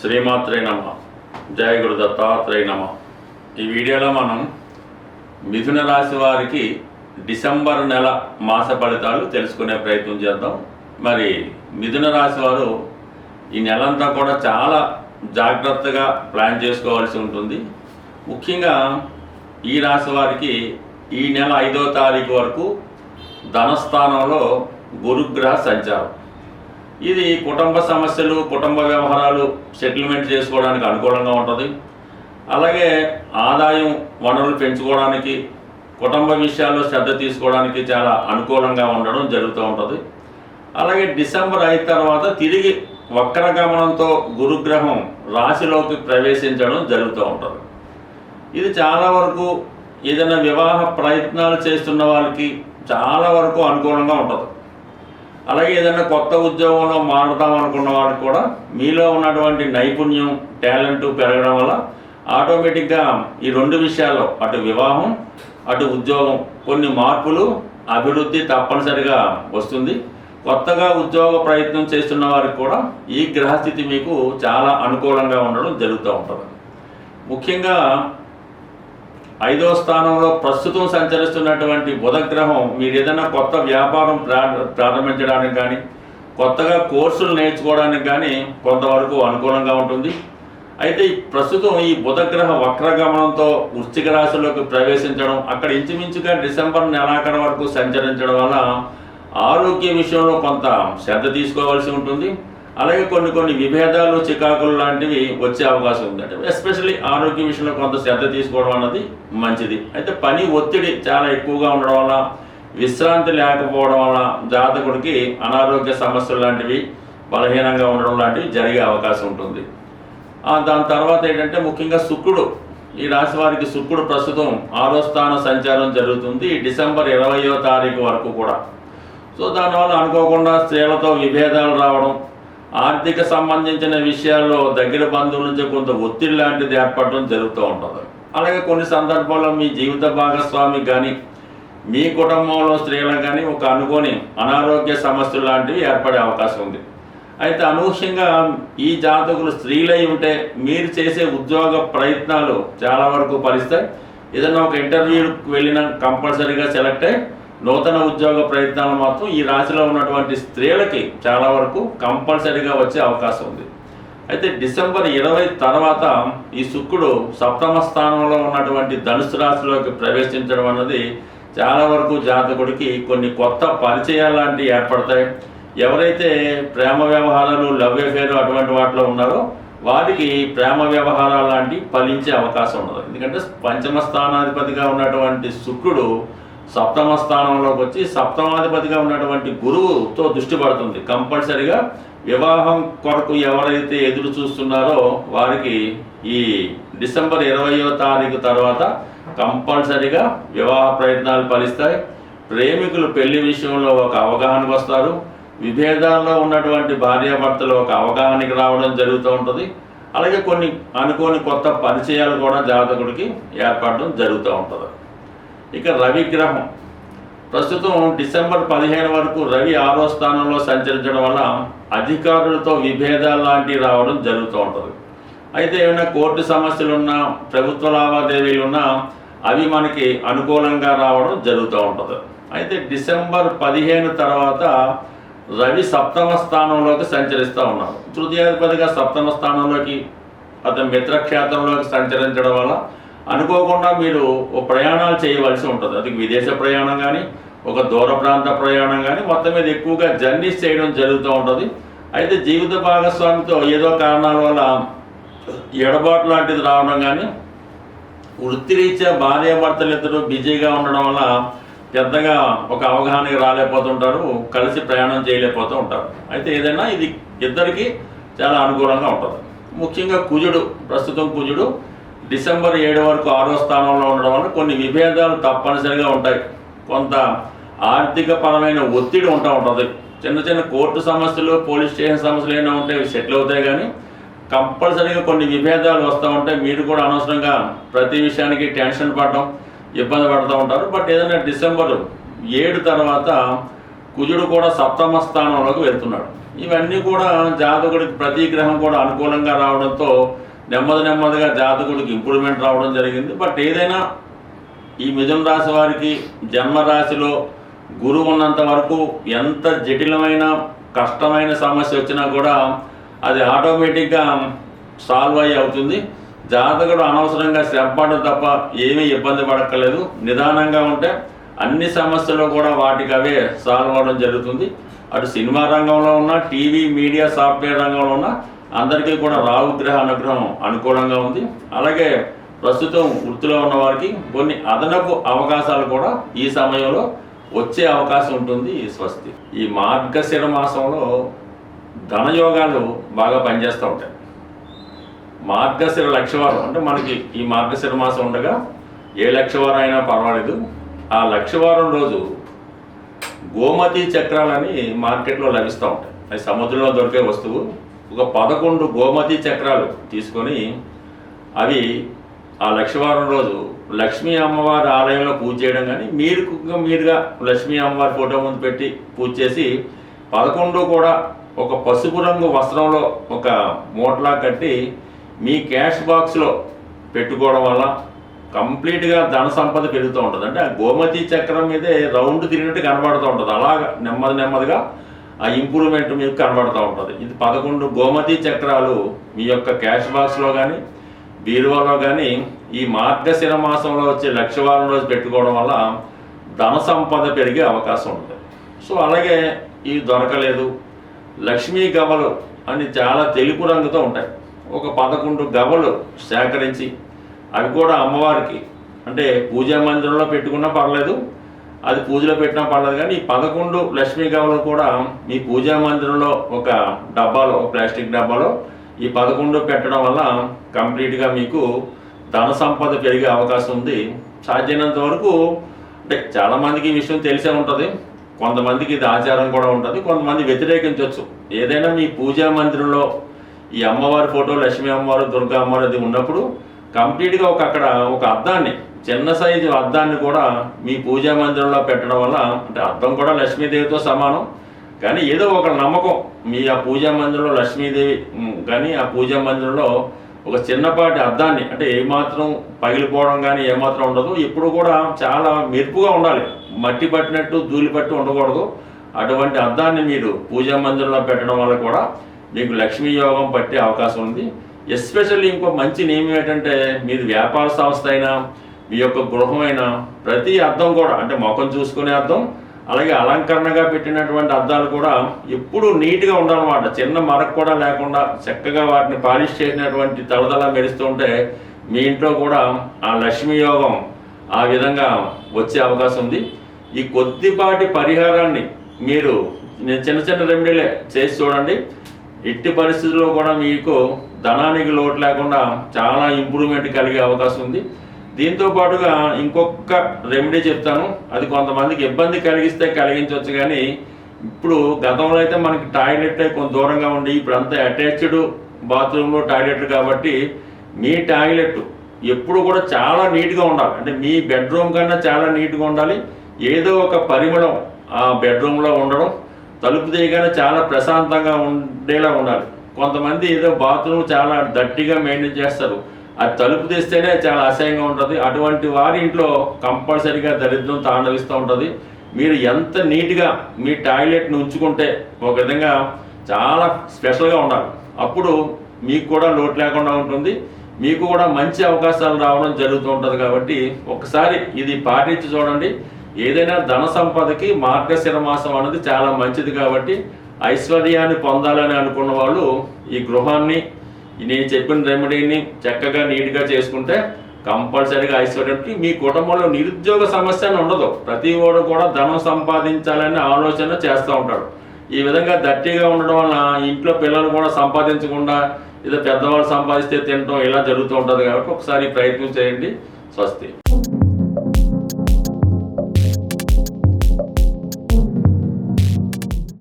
శ్రీమాత్రే నమ. జయ గురు దత్తాత్రేయ నమ. ఈ వీడియోలో మనం మిథున రాశి వారికి డిసెంబర్ నెల మాస ఫలితాలు తెలుసుకునే ప్రయత్నం చేద్దాం. మరి మిథున రాశి వారు ఈ నెలంతా కూడా చాలా జాగ్రత్తగా ప్లాన్ చేసుకోవాల్సి ఉంటుంది. ముఖ్యంగా ఈ రాశి వారికి ఈ నెల ఐదో తారీఖు వరకు ధనస్థానంలో గురుగ్రహ సంచారం. ఇది కుటుంబ సమస్యలు కుటుంబ వ్యవహారాలు సెటిల్మెంట్ చేసుకోవడానికి అనుకూలంగా ఉంటుంది. అలాగే ఆదాయం వనరులు పెంచుకోవడానికి కుటుంబ విషయాల్లో శ్రద్ధ తీసుకోవడానికి చాలా అనుకూలంగా ఉండడం జరుగుతూ ఉంటుంది. అలాగే డిసెంబర్ అయిన తర్వాత తిరిగి వక్రగమనంతో గురుగ్రహం రాశిలోకి ప్రవేశించడం జరుగుతూ ఉంటుంది. ఇది చాలా వరకు ఏదైనా వివాహ ప్రయత్నాలు చేస్తున్న వాళ్ళకి చాలా వరకు అనుకూలంగా ఉంటుంది. అలాగే ఏదైనా కొత్త ఉద్యోగంలో మారుదాం అనుకున్న వాళ్ళకి కూడా మీలో ఉన్నటువంటి నైపుణ్యం టాలెంట్ పెరగడం వల్ల ఆటోమేటిక్గా ఈ రెండు విషయాల్లో అటు వివాహం అటు ఉద్యోగం కొన్ని మార్పులు అభివృద్ధి తప్పనిసరిగా వస్తుంది. కొత్తగా ఉద్యోగ ప్రయత్నం చేస్తున్న వారికి కూడా ఈ గ్రహస్థితి మీకు చాలా అనుకూలంగా ఉండడం జరుగుతూ ఉంటుంది. ముఖ్యంగా ఐదో స్థానంలో ప్రస్తుతం సంచరిస్తున్నటువంటి బుధగ్రహం మీరు ఏదైనా కొత్త వ్యాపారం ప్రా ప్రారంభించడానికి కానీ కొత్తగా కోర్సులు నేర్చుకోవడానికి కానీ కొంతవరకు అనుకూలంగా ఉంటుంది. అయితే ప్రస్తుతం ఈ బుధగ్రహ వక్రగమనంతో వృశ్చిక రాశిలోకి ప్రవేశించడం అక్కడ ఇంచుమించుగా డిసెంబర్ నెలాఖరు వరకు సంచరించడం వల్ల ఆరోగ్య విషయంలో కొంత శ్రద్ధ తీసుకోవాల్సి ఉంటుంది. అలాగే కొన్ని కొన్ని విభేదాలు చికాకులు లాంటివి వచ్చే అవకాశం ఉందంటే. ఎస్పెషల్లీ ఆరోగ్య విషయంలో కొంత శ్రద్ధ తీసుకోవడం అన్నది మంచిది. అయితే పని ఒత్తిడి చాలా ఎక్కువగా ఉండడం వల్ల విశ్రాంతి లేకపోవడం వల్ల జాతకుడికి అనారోగ్య సమస్యలు లాంటివి బలహీనంగా ఉండడం లాంటివి జరిగే అవకాశం ఉంటుంది. దాని తర్వాత ఏంటంటే ముఖ్యంగా శుక్రుడు. ఈ రాశి వారికి శుక్రుడు ప్రస్తుతం ఆరో స్థాన సంచారం జరుగుతుంది డిసెంబర్ ఇరవయో తారీఖు వరకు కూడా. సో దానివల్ల అనుకోకుండా స్త్రీలతో విభేదాలు రావడం ఆర్థిక సంబంధించిన విషయాల్లో దగ్గర బంధువుల నుంచి కొంత ఒత్తిడి లాంటిది ఏర్పడడం జరుగుతూ ఉంటుంది. అలాగే కొన్ని సందర్భాల్లో మీ జీవిత భాగస్వామి కానీ మీ కుటుంబంలో స్త్రీలకు కానీ ఒక అనుకోని అనారోగ్య సమస్యలు లాంటివి ఏర్పడే అవకాశం ఉంది. అయితే అనూహ్యంగా ఈ జాతకులు స్త్రీలై ఉంటే మీరు చేసే ఉద్యోగ ప్రయత్నాలు చాలా వరకు ఫలిస్తాయి. ఏదైనా ఒక ఇంటర్వ్యూకి వెళ్ళిన కంపల్సరీగా సెలెక్ట్ అయ్యి నూతన ఉద్యోగ ప్రయత్నాలు మాత్రం ఈ రాశిలో ఉన్నటువంటి స్త్రీలకి చాలా వరకు కంపల్సరీగా వచ్చే అవకాశం ఉంది. అయితే డిసెంబర్ ఇరవై తర్వాత ఈ శుక్రుడు సప్తమ స్థానంలో ఉన్నటువంటి ధనుసు రాశిలోకి ప్రవేశించడం అన్నది చాలా వరకు జాతకుడికి కొన్ని కొత్త పరిచయాలు లాంటివి ఏర్పడతాయి. ఎవరైతే ప్రేమ వ్యవహారాలు లవ్ అఫేర్ అటువంటి వాటిలో ఉన్నారో వారికి ప్రేమ వ్యవహారాలు లాంటివి ఫలించే అవకాశం ఉండదు ఎందుకంటే పంచమ స్థానాధిపతిగా ఉన్నటువంటి శుక్రుడు సప్తమ స్థానంలోకి వచ్చి సప్తమాధిపతిగా ఉన్నటువంటి గురువుతో దృష్టి పడుతుంది. కంపల్సరిగా వివాహం కొరకు ఎవరైతే ఎదురు చూస్తున్నారో వారికి ఈ డిసెంబర్ ఇరవయో తారీఖు తర్వాత కంపల్సరిగా వివాహ ప్రయత్నాలు ఫలిస్తాయి. ప్రేమికులు పెళ్ళి విషయంలో ఒక అవగాహనకు వస్తారు. విభేదాల్లో ఉన్నటువంటి భార్యాభర్తలు ఒక అవగాహనకి రావడం జరుగుతూ ఉంటుంది. అలాగే కొన్ని అనుకోని కొత్త పరిచయాలు కూడా జాతకుడికి ఏర్పడడం జరుగుతూ ఉంటుంది. ఇక రవి గ్రహం. ప్రస్తుతం డిసెంబర్ పదిహేను వరకు రవి ఆరో స్థానంలో సంచరించడం వల్ల అధికారులతో విభేదాలు లాంటివి రావడం జరుగుతూ ఉంటుంది. అయితే ఏమైనా కోర్టు సమస్యలున్నా ప్రభుత్వ లావాదేవీలు ఉన్నా అవి మనకి అనుకూలంగా రావడం జరుగుతూ ఉంటుంది. అయితే డిసెంబర్ పదిహేను తర్వాత రవి సప్తమ స్థానంలోకి సంచరిస్తూ ఉన్నారు. తృతీయాధిపతిగా సప్తమ స్థానంలోకి అతని మిత్రక్షేత్రంలోకి సంచరించడం వల్ల అనుకోకుండా మీరు ఓ ప్రయాణాలు చేయవలసి ఉంటుంది. అది విదేశ ప్రయాణం కానీ ఒక దూర ప్రాంత ప్రయాణం కానీ మొత్తం మీద ఎక్కువగా జర్నీస్ చేయడం జరుగుతూ ఉంటుంది. అయితే జీవిత భాగస్వామితో ఏదో కారణాల వల్ల ఎడబాటు లాంటిది రావడం కానీ వృత్తిరీత్యా భార్యాభర్తలు ఇద్దరు బిజీగా ఉండడం వల్ల పెద్దగా ఒక అవగాహనకి రాలేకపోతుంటారు కలిసి ప్రయాణం చేయలేకపోతూ ఉంటారు. అయితే ఏదైనా ఇది ఇద్దరికి చాలా అనుకూలంగా ఉంటుంది. ముఖ్యంగా కుజుడు ప్రస్తుతం కుజుడు డిసెంబర్ ఏడు వరకు ఆరో స్థానంలో ఉండడం వల్ల కొన్ని విభేదాలు తప్పనిసరిగా ఉంటాయి. కొంత ఆర్థిక పరమైన ఒత్తిడి ఉంటా ఉంటుంది. చిన్న చిన్న కోర్టు సమస్యలు పోలీస్ స్టేషన్ సమస్యలు ఏమైనా ఉంటే అవి సెటిల్ అవుతాయి కానీ కంపల్సరీగా కొన్ని విభేదాలు వస్తూ ఉంటాయి మీరు కూడా అనవసరంగా ప్రతి విషయానికి టెన్షన్ పడటం ఇబ్బంది పడుతూ ఉంటారు. బట్ ఏదైనా డిసెంబర్ ఏడు తర్వాత కుజుడు కూడా సప్తమ స్థానంలోకి వెళ్తున్నాడు. ఇవన్నీ కూడా జాతకుడికి ప్రతి గ్రహం కూడా అనుకూలంగా రావడంతో నెమ్మది నెమ్మదిగా జాతకుడికి ఇంప్రూవ్మెంట్ రావడం జరిగింది. బట్ ఏదైనా ఈ మిథున రాశి వారికి జన్మరాశిలో గురువు ఉన్నంత వరకు ఎంత జటిలమైన కష్టమైన సమస్య వచ్చినా కూడా అది ఆటోమేటిక్గా సాల్వ్ అయ్యి అవుతుంది. జాతకుడు అనవసరంగా శ్రమపడడం తప్ప ఏమీ ఇబ్బంది పడక్కర్లేదు. నిదానంగా ఉంటే అన్ని సమస్యలు కూడా వాటికి అవే సాల్వ్ అవ్వడం జరుగుతుంది. అటు సినిమా రంగంలో ఉన్న టీవీ మీడియా సాఫ్ట్వేర్ రంగంలో ఉన్న అందరికీ కూడా రాహు గ్రహ అనుగ్రహం అనుకూలంగా ఉంది. అలాగే ప్రస్తుతం వృత్తిలో ఉన్న వారికి కొన్ని అదనపు అవకాశాలు కూడా ఈ సమయంలో వచ్చే అవకాశం ఉంటుంది ఈ స్వస్తి. ఈ మార్గశిర మాసంలో ధనయోగాలు బాగా పనిచేస్తూ ఉంటాయి. మార్గశిర లక్షవారం అంటే మనకి ఈ మార్గశిర మాసం ఉండగా ఏ లక్షవారం అయినా పర్వాలేదు. ఆ లక్షవారం రోజు గోమతి చక్రాలని మార్కెట్లో లభిస్తూ ఉంటాయి. అవి సముద్రంలో దొరికే వస్తువు. ఒక పదకొండు గోమతి చక్రాలు తీసుకొని అవి ఆ లక్షవారం రోజు లక్ష్మీ అమ్మవారి ఆలయంలో పూజ చేయడం కానీ మీరు మీరుగా లక్ష్మీ అమ్మవారి ఫోటో ముందు పెట్టి పూజ చేసి పదకొండు కూడా ఒక పసుపు రంగు వస్త్రంలో ఒక మూటలా కట్టి మీ క్యాష్ బాక్స్లో పెట్టుకోవడం వల్ల కంప్లీట్గా ధన సంపద పెరుగుతూ ఉంటుంది. అంటే ఆ గోమతి చక్రం మీదే రౌండ్ తిరిగినట్టు కనబడుతూ ఉంటుంది. అలాగా నెమ్మది నెమ్మదిగా ఆ ఇంప్రూవ్మెంట్ మీకు కనబడుతూ ఉంటుంది. ఇది పదకొండు గోమతి చక్రాలు మీ యొక్క క్యాష్ బాక్స్లో కానీ బీరువాలో కానీ ఈ మార్గశిర మాసంలో వచ్చే లక్షవారం రోజు పెట్టుకోవడం వల్ల ధన సంపద పెరిగే అవకాశం ఉంటుంది సో అలాగే ఇవి దొరకలేదు. లక్ష్మీ గవలు అని చాలా తెలుపు రంగుతో ఉంటాయి. ఒక పదకొండు గవలు సేకరించి అవి కూడా అమ్మవారికి అంటే పూజా మందిరంలో పెట్టుకున్నా పర్లేదు అది పూజలో పెట్టినా పడలేదు కానీ ఈ పదకొండు లక్ష్మీ గవలు కూడా మీ పూజా మందిరంలో ఒక డబ్బాలో ఒక ప్లాస్టిక్ డబ్బాలో ఈ పదకొండు పెట్టడం వల్ల కంప్లీట్గా మీకు ధన సంపద పెరిగే అవకాశం ఉంది. సాధ్యమైనంత వరకు అంటే చాలామందికి ఈ విషయం తెలిసే ఉంటుంది. కొంతమందికి ఇది ఆచారం కూడా ఉంటుంది. కొంతమంది వ్యతిరేకించవచ్చు ఏదైనా మీ పూజా మందిరంలో ఈ అమ్మవారి ఫోటో లక్ష్మీ అమ్మవారు దుర్గా అమ్మవారు అది ఉన్నప్పుడు కంప్లీట్గా ఒక అక్కడ ఒక అర్థాన్ని చిన్న సైజు అద్దాన్ని కూడా మీ పూజా మందిరంలో పెట్టడం వల్ల అంటే అద్దం కూడా లక్ష్మీదేవితో సమానం. కానీ ఏదో ఒక నమ్మకం మీ ఆ పూజా మందిరంలో లక్ష్మీదేవి కానీ ఆ పూజా మందిరంలో ఒక చిన్నపాటి అద్దాన్ని అంటే ఏమాత్రం పగిలిపోవడం కానీ ఏమాత్రం ఉండదు. ఇప్పుడు కూడా చాలా మెరుపుగా ఉండాలి. మట్టి పట్టినట్టు ధూళి పట్టి ఉండకూడదు. అటువంటి అద్దాన్ని మీరు పూజా మందిరంలో పెట్టడం వల్ల కూడా మీకు లక్ష్మీ యోగం పట్టే అవకాశం ఉంది. ఎస్పెషల్లీ ఇంకో మంచి నియమం ఏంటంటే మీది వ్యాపార సంస్థ అయినా మీ యొక్క గృహమైన ప్రతి అర్థం కూడా అంటే ముఖం చూసుకునే అర్థం అలాగే అలంకరణగా పెట్టినటువంటి అర్థాలు కూడా ఎప్పుడూ నీట్గా ఉండాలన్నమాట. చిన్న మరక కూడా లేకుండా చక్కగా వాటిని పాలిష్ చేసినటువంటి తలదల మెరుస్తూ ఉంటే మీ ఇంట్లో కూడా ఆ లక్ష్మీ యోగం ఆ విధంగా వచ్చే అవకాశం ఉంది. ఈ కొద్దిపాటి పరిహారాన్ని మీరు నేను చిన్న చిన్న రెమెడీలే చేసి చూడండి. ఎట్టి పరిస్థితుల్లో కూడా మీకు ధనానికి లోటు లేకుండా చాలా ఇంప్రూవ్మెంట్ కలిగే అవకాశం ఉంది. దీంతో పాటుగా ఇంకొక రెమెడీ చెప్తాను. అది కొంతమందికి ఇబ్బంది కలిగిస్తే కలిగించవచ్చు కానీ ఇప్పుడు గతంలో అయితే మనకి టాయిలెట్ కొంత దూరంగా ఉండి ఇప్పుడు అంతా అటాచ్డ్ బాత్రూంలో టాయిలెట్లు కాబట్టి మీ టాయిలెట్ ఎప్పుడు కూడా చాలా నీట్గా ఉండాలి. అంటే మీ బెడ్రూమ్ కన్నా చాలా నీట్గా ఉండాలి. ఏదో ఒక పరిమళం ఆ బెడ్రూమ్లో ఉండడం తలుపు తీయగానే చాలా ప్రశాంతంగా ఉండేలా ఉండాలి. కొంతమంది ఏదో బాత్రూమ్ చాలా దట్టిగా మెయింటైన్ చేస్తారు. అది తలుపు తీస్తేనే చాలా అసహ్యంగా ఉంటుంది. అటువంటి వారి ఇంట్లో కంపల్సరీగా దరిద్రం తాండవిస్తూ ఉంటుంది. మీరు ఎంత నీట్గా మీ టాయిలెట్ని ఉంచుకుంటే ఒక విధంగా చాలా స్పెషల్గా ఉండాలి. అప్పుడు మీకు కూడా లోటు లేకుండా ఉంటుంది. మీకు కూడా మంచి అవకాశాలు రావడం జరుగుతూ ఉంటుంది కాబట్టి ఒకసారి ఇది పాటించి చూడండి. ఏదైనా ధన సంపదకి మార్గశిర మాసం అనేది చాలా మంచిది కాబట్టి ఐశ్వర్యాన్ని పొందాలని అనుకున్న వాళ్ళు ఈ గృహాన్ని నేను చెప్పిన రెమెడీని చక్కగా నీట్గా చేసుకుంటే కంపల్సరీగా ఐశ్వర్యంకి మీ కుటుంబంలో నిరుద్యోగ సమస్య ఉండదు. ప్రతి వాడు కూడా ధనం సంపాదించాలనే ఆలోచన చేస్తూ ఉంటాడు. ఈ విధంగా దట్టిగా ఉండడం వల్ల ఇంట్లో పిల్లలు కూడా సంపాదించకుండా ఏదో పెద్దవాళ్ళు సంపాదిస్తే తినడం ఇలా జరుగుతూ ఉంటుంది కాబట్టి ఒకసారి ప్రయత్నం చేయండి. స్వస్తి.